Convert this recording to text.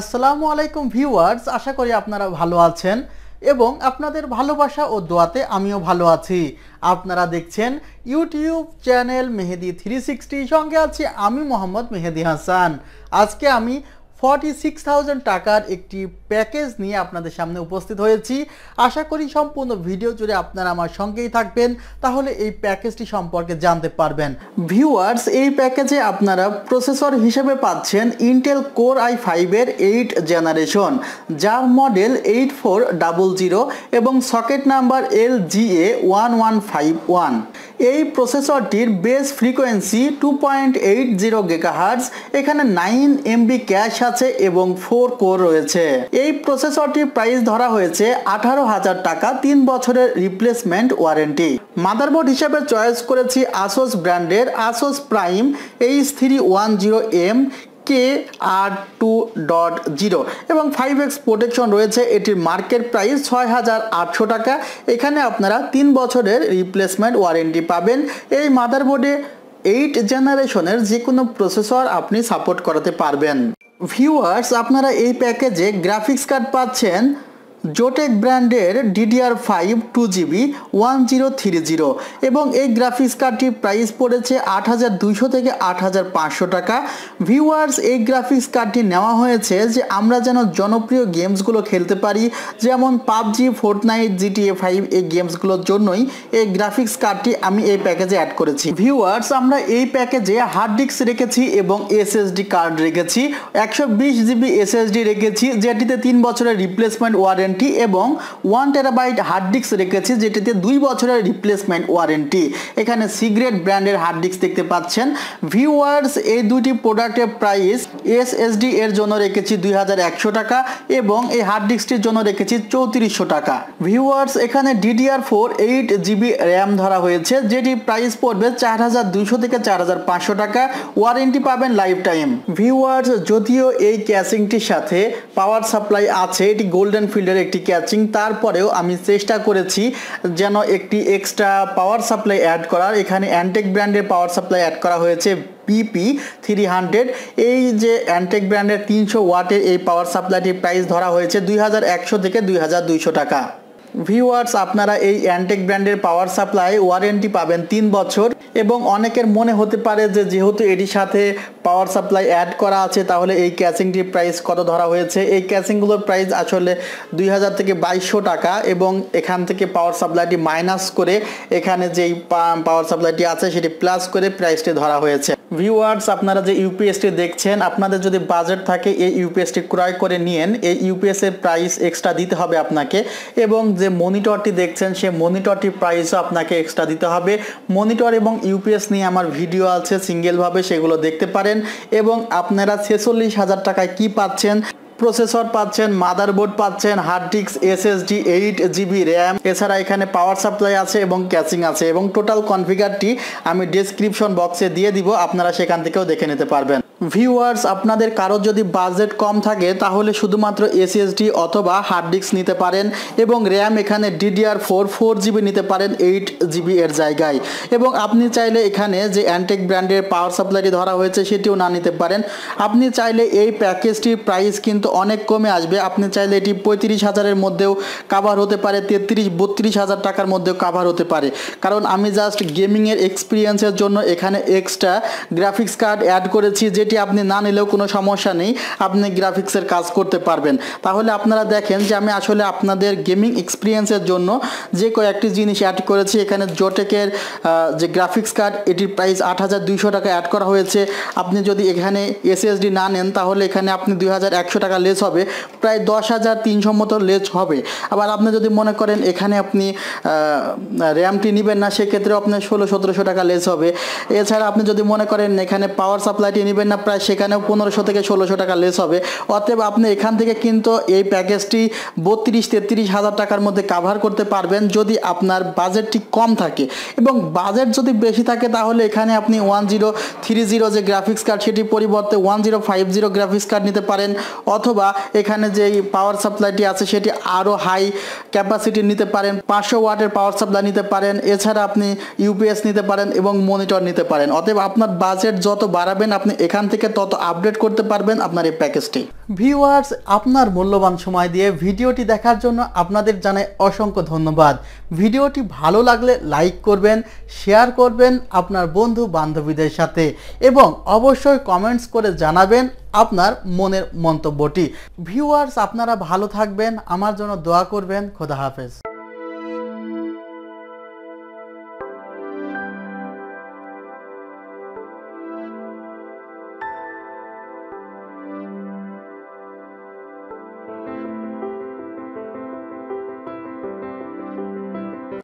আসসালামু আলাইকুম ভিউয়ার্স, আশা করি আপনারা ভালো আছেন এবং আপনাদের ভালোবাসা ও দোয়াতে আমিও ভালো আছি। আপনারা দেখছেন ইউটিউব চ্যানেল মেহেদি থ্রি সঙ্গে আছি আমি মোহাম্মদ মেহেদি হাসান। আজকে আমি ফর্টি সিক্স থাউজেন্ড টাকার একটি প্যাকেজ নিয়ে আপনাদের সামনে উপস্থিত হয়েছি। আশা করি সম্পূর্ণ ভিডিও জুড়ে আপনারা আমার সঙ্গেই থাকবেন, তাহলে এই প্যাকেজটি সম্পর্কে জানতে পারবেন। ভিউয়ার্স, এই প্যাকেজে আপনারা প্রসেসর হিসেবে পাচ্ছেন ইন্টেল কোর আই ফাইভের এইট জেনারেশন যার model eight four double zero এবং socket number L G A one one five one এই প্রসেসরটির base frequency two point eight zero gigahertz এখানে নাইন এমবি ক্যাশ আছে এবং ফোর কোর রয়েছে। এই প্রসেসরটির price ধরা হয়েছে আঠারো হাজার টাকা, তিন বছরের রিপ্লেসমেন্ট ওয়ারেন্টি মাদারবোর্ড হিসেবে চয়েস করেছি আসোস ব্র্যান্ডের Asus prime H three one zero M K R two dot zero এবং ফাইভ এক্স প্রোটেকশন রয়েছে, এটির মার্কেট প্রাইস ছয় হাজার আটশো টাকা। এখানে আপনারা তিন বছরের রিপ্লেসমেন্ট ওয়ারেন্টি পাবেন। এই মাদারবোর্ডে এইট জেনারেশনের যে কোনো প্রসেসর আপনি সাপোর্ট করাতে পারবেন। ভিউয়ার্স আপনারা এই প্যাকেজে গ্রাফিক্স কার্ড পাচ্ছেন। জোটেক ব্র্যান্ডের DDR five two GB one zero three zero এবং এই গ্রাফিক্স কার্ডটির প্রাইস পড়েছে আট হাজার দুইশো থেকে আট হাজার পাঁচশো টাকা। ভিউয়ার্স এই গ্রাফিক্স কার্ডটি নেওয়া হয়েছে যে আমরা যেন জনপ্রিয় গেমসগুলো খেলতে পারি, যেমন পাবজি ফোর্টনাইট জিটিএ ফাইভ এই গেমসগুলোর জন্যই এই গ্রাফিক্স কার্ডটি আমি এই প্যাকেজে অ্যাড করেছি। ভিউয়ার্স আমরা এই প্যাকেজে হার্ড ডিস্ক রেখেছি এবং এসএসডি কার্ড রেখেছি। একশো বিশ জিবি এসএসডি রেখেছি, যেটিতে তিন বছরের রিপ্লেসমেন্ট ওয়ারেন্টি ওয়ারেন্টি এবং ওয়ান টেরাবাইট হার্ড ডিস্ক রেখেছি, যেটিতে দুই বছরের রিপ্লেসমেন্ট ওয়ারেন্টি এখানে সিগ্রেট ব্র্যান্ডের হার্ড ডিস্ক দেখতে পাচ্ছেন। ভিউয়ার্স এই দুটি প্রোডাক্টের প্রাইস এসএসডি এর জন্য রেখেছি দুই হাজার একশো টাকা এবং এই হার্ড ডিস্কটির জন্য রেখেছি চৌত্রিশশো টাকা। ভিউয়ার্স এখানে DDR four eight GB RAM ধরা হয়েছে, যেটি প্রাইস পড়বে চার হাজার দুইশো থেকে চার হাজার পাঁচশো টাকা। ওয়ারেন্টি পাবেন লাইফ টাইম ভিউয়ার্স যদিও এই ক্যাসিংটির সাথে পাওয়ার সাপ্লাই আছে, এটি গোল্ডেন ফিল্ডের একটি ক্যাচিং তারপরেও আমি চেষ্টা করেছি যেন একটি এক্সট্রা পাওয়ার সাপ্লাই অ্যাড করার। এখানে অ্যান্টেক ব্র্যান্ডের পাওয়ার সাপ্লাই অ্যাড করা হয়েছে পিপি থ্রি হান্ড্রেড এই যে অ্যান্টেক ব্র্যান্ডের তিনশো ওয়াটের এই পাওয়ার সাপ্লাইটির প্রাইস ধরা হয়েছে দুই হাজার একশো থেকে দুই হাজার দুইশো টাকা। ভিউয়ার্স আপনারা এই অ্যান্টেক ব্র্যান্ডের পাওয়ার সাপ্লাই ওয়ারেন্টি পাবেন তিন বছর এবং অনেকের মনে হতে পারে যে যেহেতু এটির সাথে পাওয়ার সাপ্লাই অ্যাড করা আছে, তাহলে এই ক্যাচিংটির প্রাইস কত ধরা হয়েছে? এই ক্যাচিংগুলোর প্রাইস আসলে দুই হাজার থেকে বাইশশো টাকা এবং এখান থেকে পাওয়ার সাপ্লাইটি মাইনাস করে এখানে যেই পাওয়ার সাপ্লাইটি আছে, সেটি প্লাস করে প্রাইসটি ধরা হয়েছে। ভিউয়ার্স আপনারা যে ইউপিএসটি দেখছেন, আপনাদের যদি বাজেট থাকে, এই ইউপিএসটি ক্রয় করে নিয়েন। এই ইউপিএসের প্রাইস এক্সট্রা দিতে হবে আপনাকে এবং যে মনিটরটি দেখছেন সে মনিটরটির প্রাইসও আপনাকে এক্সট্রা দিতে হবে। মনিটর এবং ইউপিএস নিয়ে আমার ভিডিও আছে সিঙ্গেলভাবে সেগুলো দেখতে পারেন এবং আপনারা ছেচল্লিশ হাজার টাকায় কি পাচ্ছেন প্রসেসর পাচ্ছেন, মাদারবোর্ড পাচ্ছেন hard disk SSD eight GB RAM এছাড়া এখানে পাওয়ার সাপ্লাই আছে এবং ক্যাচিং আছে এবং টোটাল কনফিগারটি আমি ডিসক্রিপশন বক্সে দিয়ে দিব, আপনারা সেখান থেকেও দেখে নিতে পারবেন। ভিউয়ার্স আপনাদের কারোর যদি বাজেট কম থাকে, তাহলে শুধুমাত্র এসএসডি অথবা হার্ড ডিস্ক নিতে পারেন এবং র্যাম এখানে ডিডিআর ফোর ফোর জিবি নিতে পারেন এইট জিবি এর জায়গায়। এবং আপনি চাইলে এখানে যে অ্যান্টেক ব্র্যান্ডের পাওয়ার সাপ্লাইটি ধরা হয়েছে, সেটিও না নিতে পারেন। আপনি চাইলে এই প্যাকেজটির প্রাইস কিন্তু অনেক কমে আসবে। আপনি চাইলে এটি পঁয়ত্রিশ হাজারের মধ্যেও কাভার হতে পারে, তেত্রিশ, বত্রিশ হাজার টাকার মধ্যেও কাভার হতে পারে। কারণ আমি জাস্ট গেমিংয়ের এক্সপিরিয়েন্সের জন্য এখানে এক্সট্রা গ্রাফিক্স কার্ড অ্যাড করেছি যেটি আপনি না নিলেও কোনো সমস্যা নেই, আপনি গ্রাফিক্সের কাজ করতে পারবেন। তাহলে আপনারা দেখেন যে আমি আসলে আপনাদের গেমিং এক্সপিরিয়েন্সের জন্য যে কয়েকটি জিনিস অ্যাড করেছি। এখানে জোটেকের যে গ্রাফিক্স কার্ড এটির প্রাইস আট হাজার দুইশো টাকা অ্যাড করা হয়েছে। আপনি যদি এখানে এসএসডি না নেন, তাহলে এখানে আপনি দুই হাজার একশো টাকা লেস হবে। প্রায় দশ হাজার তিনশো মতো লেস হবে। আবার আপনি যদি মনে করেন এখানে আপনি র্যামটি নেবেন না, সেক্ষেত্রেও আপনার ষোলো সতেরোশো টাকা লেস হবে। এছাড়া আপনি যদি মনে করেন এখানে পাওয়ার সাপ্লাইটি নেবেন না প্রায় সেখানেও পনেরোশো থেকে ষোলোশো টাকা লেস হবে। অতএব আপনি এখান থেকে কিন্তু এই প্যাকেজটি বত্রিশ, তেত্রিশ হাজার টাকার মধ্যে কাভার করতে পারবেন যদি আপনার বাজেটটি কম থাকে। এবং বাজেট যদি বেশি থাকে তাহলে এখানে আপনি ওয়ান জিরো থ্রি জিরো যে গ্রাফিক্স কার্ড সেটি পরিবর্তে one zero five zero graphics card নিতে পারেন। অথবা এখানে যে পাওয়ার সাপ্লাইটি আছে সেটি আরও হাই ক্যাপাসিটি নিতে পারেন। পাঁচশো ওয়াটের পাওয়ার সাপ্লাই নিতে পারেন। এছাড়া আপনি ইউপিএস নিতে পারেন এবং মনিটর নিতে পারেন। অতএব আপনার বাজেট যত বাড়াবেন, আপনি এখান থেকে তত আপডেট করতে পারবেন আপনার এই প্যাকেজটি ভিউয়ার্স আপনার মূল্যবান সময় দিয়ে ভিডিওটি দেখার জন্য আপনাদের জানাই অসংখ্য ধন্যবাদ। ভিডিওটি ভালো লাগলে লাইক করবেন শেয়ার করবেন আপনার বন্ধু বান্ধবীদের সাথে এবং অবশ্যই কমেন্টস করে জানাবেন আপনার মনের মন্তব্যটি। ভিউয়ার্স আপনারা ভালো থাকবেন, আমার জন্য দোয়া করবেন, খোদা হাফেজ।